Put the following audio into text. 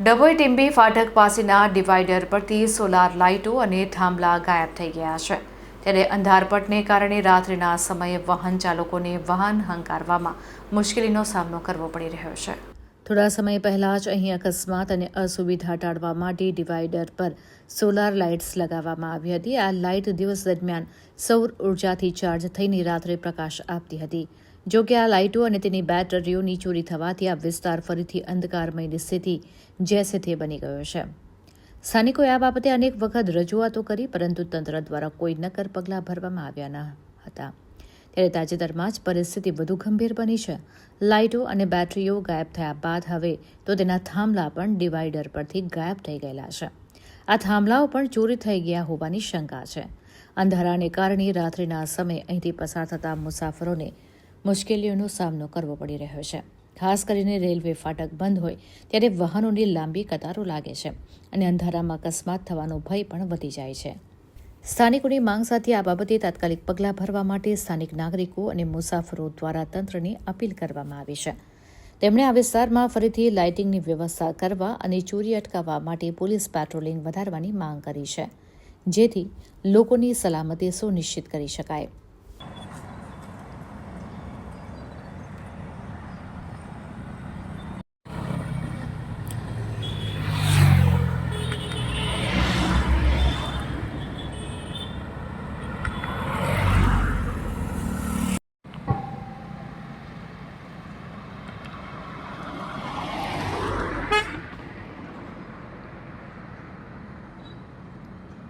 ડભોઈ ટીમ્બી ફાટક પાસેના ડિવાઈડર પરથી સોલાર લાઇટો અને થાંભલા ગાયબ થઈ ગયા છે. ત્યારે અંધારપટને કારણે રાત્રિના સમયે વાહન ચાલકોને વાહન હંકારવામાં મુશ્કેલીનો સામનો કરવો પડી રહ્યો છે. થોડા સમય પહેલાં જ અહીં અકસ્માત અને અસુવિધા ટાળવા માટે ડિવાઈડર પર સોલાર લાઇટ્સ લગાવવામાં આવી હતી. આ લાઇટ દિવસ દરમિયાન સૌર ઉર્જાથી ચાર્જ થઈને રાત્રે પ્રકાશ આપતી હતી. જો કે આ લાઇટો અને તેની બેટરીઓની ચોરી થવાથી આ વિસ્તાર ફરીથી અંધકારમયની સ્થિતિ જેસે તે બની ગયો છે. સ્થાનિકોએ આ બાબતે અનેક વખત રજૂઆતો કરી, પરંતુ તંત્ર દ્વારા કોઈ નક્કર પગલાં ભરવામાં આવ્યા ન હતા. ત્યારે તાજેતરમાં જ પરિસ્થિતિ વધુ ગંભીર બની છે. લાઇટો અને બેટરીઓ ગાયબ થયા બાદ હવે તો તેના થાંભલા પણ ડિવાઈડર પરથી ગાયબ થઈ ગયેલા છે. આ થાંભલાઓ પણ ચોરી થઈ ગયા હોવાની શંકા છે. અંધારાને કારણે રાત્રિના સમયે અહીંથી પસાર થતા મુસાફરોને મુશ્કેલીઓનો સામનો કરવો પડી રહ્યો છે. ખાસ કરીને રેલવે ફાટક બંધ હોય ત્યારે વાહનોની લાંબી કતારો લાગે છે અને અંધારામાં અકસ્માત થવાનો ભય પણ વધી જાય છે. સ્થાનિકોની માંગ સાથે આ બાબતે તાત્કાલિક પગલાં ભરવા માટે સ્થાનિક નાગરિકો અને મુસાફરો દ્વારા તંત્રને અપીલ કરવામાં આવી છે. તેમણે આ વિસ્તારમાં ફરીથી લાઇટિંગની વ્યવસ્થા કરવા અને ચોરી અટકાવવા માટે પોલીસ પેટ્રોલિંગ વધારવાની માંગ કરી છે, જેથી લોકોની સલામતી સુનિશ્ચિત કરી શકાય.